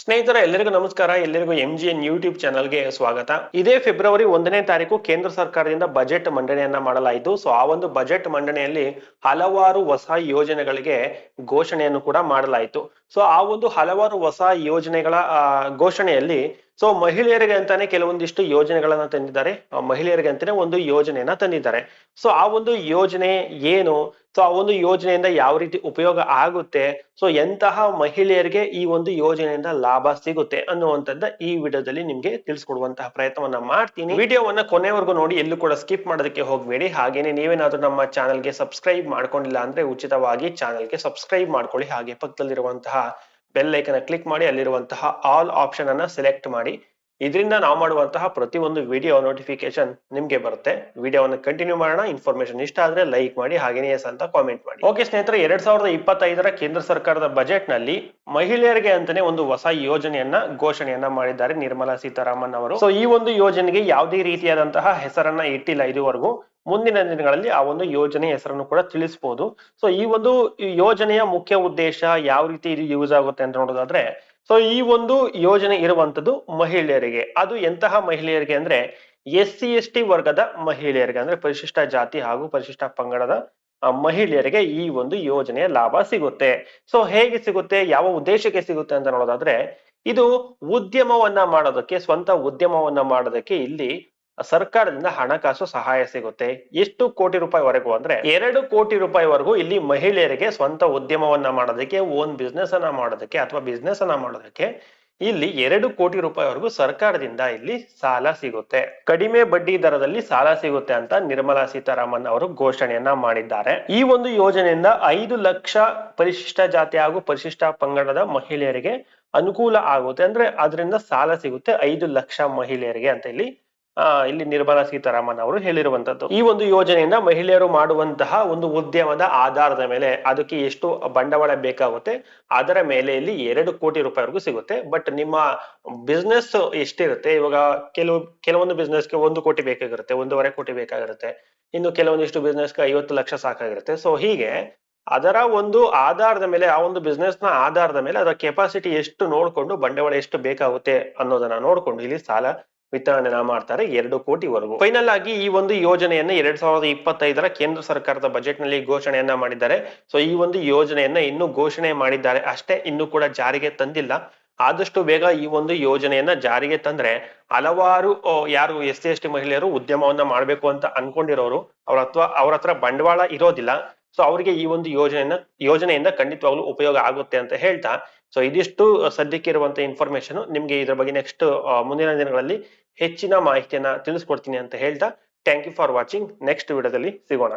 ಸ್ನೇಹಿತರ, ಎಲ್ಲರಿಗೂ ನಮಸ್ಕಾರ. ಎಲ್ಲರಿಗೂ ಎಂ ಜಿ ಎನ್ ಯೂಟ್ಯೂಬ್ ಚಾನಲ್ಗೆ ಸ್ವಾಗತ. ಇದೇ ಫೆಬ್ರವರಿ ಒಂದನೇ ತಾರೀಕು ಕೇಂದ್ರ ಸರ್ಕಾರದಿಂದ ಬಜೆಟ್ ಮಂಡನೆಯನ್ನ ಮಾಡಲಾಯಿತು. ಸೊ ಆ ಒಂದು ಬಜೆಟ್ ಮಂಡನೆಯಲ್ಲಿ ಹಲವಾರು ಹೊಸ ಯೋಜನೆಗಳಿಗೆ ಘೋಷಣೆಯನ್ನು ಕೂಡ ಮಾಡಲಾಯಿತು. ಸೊ ಆ ಒಂದು ಹಲವಾರು ಹೊಸ ಯೋಜನೆಗಳ ಘೋಷಣೆಯಲ್ಲಿ ಸೊ ಮಹಿಳೆಯರಿಗೆ ಅಂತಾನೆ ಕೆಲವೊಂದಿಷ್ಟು ಯೋಜನೆಗಳನ್ನ ತಂದಿದ್ದಾರೆ. ಮಹಿಳೆಯರಿಗೆ ಅಂತಾನೆ ಒಂದು ಯೋಜನೆಯನ್ನ ತಂದಿದ್ದಾರೆ. ಸೊ ಆ ಒಂದು ಯೋಜನೆ ಏನು? ಸೊ ಆ ಒಂದು ಯೋಜನೆಯಿಂದ ಯಾವ ರೀತಿ ಉಪಯೋಗ ಆಗುತ್ತೆ? ಸೊ ಎಂತಹ ಮಹಿಳೆಯರಿಗೆ ಈ ಒಂದು ಯೋಜನೆಯಿಂದ ಲಾಭ ಸಿಗುತ್ತೆ ಅನ್ನುವಂಥದ್ದ ಈ ವಿಡಿಯೋದಲ್ಲಿ ನಿಮ್ಗೆ ತಿಳಿಸ್ಕೊಡುವಂತಹ ಪ್ರಯತ್ನವನ್ನ ಮಾಡ್ತೀನಿ. ವಿಡಿಯೋವನ್ನ ಕೊನೆವರೆಗೂ ನೋಡಿ, ಎಲ್ಲೂ ಕೂಡ ಸ್ಕಿಪ್ ಮಾಡೋದಕ್ಕೆ ಹೋಗಬೇಡಿ. ಹಾಗೇನೆ ನೀವೇನಾದ್ರೂ ನಮ್ಮ ಚಾನಲ್ಗೆ ಸಬ್ಸ್ಕ್ರೈಬ್ ಮಾಡ್ಕೊಂಡಿಲ್ಲ ಅಂದ್ರೆ ಉಚಿತವಾಗಿ ಚಾನಲ್ಗೆ ಸಬ್ಸ್ಕ್ರೈಬ್ ಮಾಡ್ಕೊಳ್ಳಿ. ಹಾಗೆ ಪಕ್ಕದಲ್ಲಿರುವಂತಹ ಬೆಲ್ ಐಕನ್ ಕ್ಲಿಕ್ ಮಾಡಿ, ಅಲ್ಲಿರುವಂತಹ ಆಲ್ ಆಪ್ಷನ್ ಅನ್ನ ಸೆಲೆಕ್ಟ್ ಮಾಡಿ. ಇದರಿಂದ ನಾವು ಮಾಡುವಂತಹ ಪ್ರತಿಯೊಂದು ವಿಡಿಯೋ ನೋಟಿಫಿಕೇಶನ್ ನಿಮ್ಗೆ ಬರುತ್ತೆ. ವಿಡಿಯೋವನ್ನು ಕಂಟಿನ್ಯೂ ಮಾಡೋಣ. ಇನ್ಫಾರ್ಮೇಶನ್ ಇಷ್ಟ ಆದ್ರೆ ಲೈಕ್ ಮಾಡಿ, ಹಾಗೇನೇ ಎಸ್ ಅಂತ ಕಾಮೆಂಟ್ ಮಾಡಿ. ಓಕೆ ಸ್ನೇಹಿತರೆ, ಎರಡ್ ಸಾವಿರದ ಇಪ್ಪತ್ತೈದರ ಕೇಂದ್ರ ಸರ್ಕಾರದ ಬಜೆಟ್ನಲ್ಲಿ ಮಹಿಳೆಯರಿಗೆ ಅಂತಾನೆ ಒಂದು ಹೊಸ ಯೋಜನೆಯನ್ನ, ಘೋಷಣೆಯನ್ನ ಮಾಡಿದ್ದಾರೆ ನಿರ್ಮಲಾ ಸೀತಾರಾಮನ್ ಅವರು. ಸೊ ಈ ಒಂದು ಯೋಜನೆಗೆ ಯಾವುದೇ ರೀತಿಯಾದಂತಹ ಹೆಸರನ್ನ ಇಟ್ಟಿಲ್ಲ ಇದುವರೆಗೂ. ಮುಂದಿನ ದಿನಗಳಲ್ಲಿ ಆ ಒಂದು ಯೋಜನೆ ಹೆಸರನ್ನು ಕೂಡ ತಿಳಿಸಬಹುದು ಸೊ ಈ ಒಂದು ಯೋಜನೆಯ ಮುಖ್ಯ ಉದ್ದೇಶ ಯಾವ ರೀತಿ ಇದು ಯೂಸ್ ಆಗುತ್ತೆ ಅಂತ ನೋಡೋದಾದ್ರೆ ಸೊ ಈ ಒಂದು ಯೋಜನೆ ಇರುವಂತದ್ದು ಮಹಿಳೆಯರಿಗೆ. ಅದು ಎಂತಹ ಮಹಿಳೆಯರಿಗೆ ಅಂದ್ರೆ ಎಸ್ ಸಿ, ಎಸ್ ಟಿ ವರ್ಗದ ಮಹಿಳೆಯರಿಗೆ ಅಂದ್ರೆ ಪರಿಶಿಷ್ಟ ಜಾತಿ ಹಾಗೂ ಪರಿಶಿಷ್ಟ ಪಂಗಡದ ಮಹಿಳೆಯರಿಗೆ ಈ ಒಂದು ಯೋಜನೆಯ ಲಾಭ ಸಿಗುತ್ತೆ. ಸೊ ಹೇಗೆ ಸಿಗುತ್ತೆ, ಯಾವ ಉದ್ದೇಶಕ್ಕೆ ಸಿಗುತ್ತೆ ಅಂತ ನೋಡೋದಾದ್ರೆ, ಇದು ಉದ್ಯಮವನ್ನ ಮಾಡೋದಕ್ಕೆ, ಸ್ವಂತ ಉದ್ಯಮವನ್ನ ಮಾಡೋದಕ್ಕೆ ಇಲ್ಲಿ ಸರ್ಕಾರದಿಂದ ಹಣಕಾಸು ಸಹಾಯ ಸಿಗುತ್ತೆ. ಎಷ್ಟು ಕೋಟಿ ರೂಪಾಯಿವರೆಗೂ ಅಂದ್ರೆ ಎರಡು ಕೋಟಿ ರೂಪಾಯಿವರೆಗೂ ಇಲ್ಲಿ ಮಹಿಳೆಯರಿಗೆ ಸ್ವಂತ ಉದ್ಯಮವನ್ನ ಮಾಡೋದಕ್ಕೆ ಓನ್ ಬಿಸ್ನೆಸ್ ಅನ್ನ ಮಾಡೋದಕ್ಕೆ ಅಥವಾ ಬಿಸ್ನೆಸ್ ಅನ್ನ ಮಾಡೋದಕ್ಕೆ ಇಲ್ಲಿ ಎರಡು ಕೋಟಿ ರೂಪಾಯಿವರೆಗೂ ಸರ್ಕಾರದಿಂದ ಇಲ್ಲಿ ಸಾಲ ಸಿಗುತ್ತೆ. ಕಡಿಮೆ ಬಡ್ಡಿ ದರದಲ್ಲಿ ಸಾಲ ಸಿಗುತ್ತೆ ಅಂತ ನಿರ್ಮಲಾ ಸೀತಾರಾಮನ್ ಅವರು ಘೋಷಣೆಯನ್ನ ಮಾಡಿದ್ದಾರೆ. ಈ ಒಂದು ಯೋಜನೆಯಿಂದ ಐದು ಲಕ್ಷ ಪರಿಶಿಷ್ಟ ಜಾತಿ ಹಾಗೂ ಪರಿಶಿಷ್ಟ ಪಂಗಡದ ಮಹಿಳೆಯರಿಗೆ ಅನುಕೂಲ ಆಗುತ್ತೆ. ಅಂದ್ರೆ ಅದರಿಂದ ಸಾಲ ಸಿಗುತ್ತೆ ಐದು ಲಕ್ಷ ಮಹಿಳೆಯರಿಗೆ ಅಂತ ಇಲ್ಲಿ ಇಲ್ಲಿ ನಿರ್ಮಲಾ ಸೀತಾರಾಮನ್ ಅವರು ಹೇಳಿರುವಂತದ್ದು ಈ ಒಂದು ಯೋಜನೆಯಿಂದ ಮಹಿಳೆಯರು ಮಾಡುವಂತಹ ಒಂದು ಉದ್ಯಮದ ಆಧಾರದ ಮೇಲೆ ಅದಕ್ಕೆ ಎಷ್ಟು ಬಂಡವಾಳ ಬೇಕಾಗುತ್ತೆ, ಅದರ ಮೇಲೆ ಇಲ್ಲಿ ಎರಡು ಕೋಟಿ ರೂಪಾಯಿವರೆಗೂ ಸಿಗುತ್ತೆ. ಬಟ್ ನಿಮ್ಮ ಬಿಸ್ನೆಸ್ ಎಷ್ಟಿರುತ್ತೆ, ಇವಾಗ ಕೆಲವು, ಕೆಲವೊಂದು ಬಿಸ್ನೆಸ್ಗೆ ಒಂದು ಕೋಟಿ ಬೇಕಾಗಿರುತ್ತೆ, ಒಂದೂವರೆ ಕೋಟಿ ಬೇಕಾಗಿರುತ್ತೆ. ಇನ್ನು ಕೆಲವೊಂದಿಷ್ಟು ಬಿಸ್ನೆಸ್ಗೆ ಐವತ್ತು ಲಕ್ಷ ಸಾಕಾಗಿರುತ್ತೆ. ಸೊ ಹೀಗೆ ಅದರ ಒಂದು ಆಧಾರದ ಮೇಲೆ, ಆ ಒಂದು ಬಿಸ್ನೆಸ್ನ ಆಧಾರದ ಮೇಲೆ ಅದರ ಕೆಪಾಸಿಟಿ ಎಷ್ಟು ನೋಡ್ಕೊಂಡು ಬಂಡವಾಳ ಎಷ್ಟು ಬೇಕಾಗುತ್ತೆ ಅನ್ನೋದನ್ನ ನೋಡ್ಕೊಂಡು ಇಲ್ಲಿ ಸಾಲ ವಿತರಣೆನ ಮಾಡ್ತಾರೆ ಎರಡು ಕೋಟಿವರೆಗೂ. ಫೈನಲ್ ಆಗಿ ಈ ಒಂದು ಯೋಜನೆಯನ್ನ ಎರಡ್ ಸಾವಿರದ ಇಪ್ಪತ್ತೈದರ ಕೇಂದ್ರ ಸರ್ಕಾರದ ಬಜೆಟ್ನಲ್ಲಿ ಘೋಷಣೆಯನ್ನ ಮಾಡಿದ್ದಾರೆ. ಸೊ ಈ ಒಂದು ಯೋಜನೆಯನ್ನ ಇನ್ನೂ ಘೋಷಣೆ ಮಾಡಿದ್ದಾರೆ. ಅಷ್ಟೇ ಇನ್ನೂ ಕೂಡ ಜಾರಿಗೆ ತಂದಿಲ್ಲ. ಆದಷ್ಟು ಬೇಗ ಈ ಒಂದು ಯೋಜನೆಯನ್ನ ಜಾರಿಗೆ ತಂದ್ರೆ ಹಲವಾರು ಯಾರು ಎಸ್ ಸಿ, ಎಸ್ ಟಿ ಮಹಿಳೆಯರು ಉದ್ಯಮವನ್ನ ಮಾಡ್ಬೇಕು ಅಂತ ಅನ್ಕೊಂಡಿರೋರು, ಅವ್ರ ಅಥವಾ ಅವ್ರ ಹತ್ರ ಬಂಡವಾಳ ಇರೋದಿಲ್ಲ. ಸೊ ಅವರಿಗೆ ಈ ಒಂದು ಯೋಜನೆಯನ್ನ, ಯೋಜನೆಯಿಂದ ಖಂಡಿತವಾಗ್ಲೂ ಉಪಯೋಗ ಆಗುತ್ತೆ ಅಂತ ಹೇಳ್ತಾ ಸೊ ಇದಿಷ್ಟು ಸದ್ಯಕ್ಕೆ ಇರುವಂತ ಇನ್ಫಾರ್ಮೇಶನ್ ನಿಮ್ಗೆ ಇದ್ರ ಬಗ್ಗೆ ನೆಕ್ಸ್ಟ್ ಮುಂದಿನ ದಿನಗಳಲ್ಲಿ ಹೆಚ್ಚಿನ ಮಾಹಿತಿಯನ್ನ ತಿಳಿಸ್ಕೊಡ್ತೀನಿ ಅಂತ ಹೇಳ್ತಾ thank you for watching next ವಿಡಿಯೋದಲ್ಲಿ ಸಿಗೋಣ.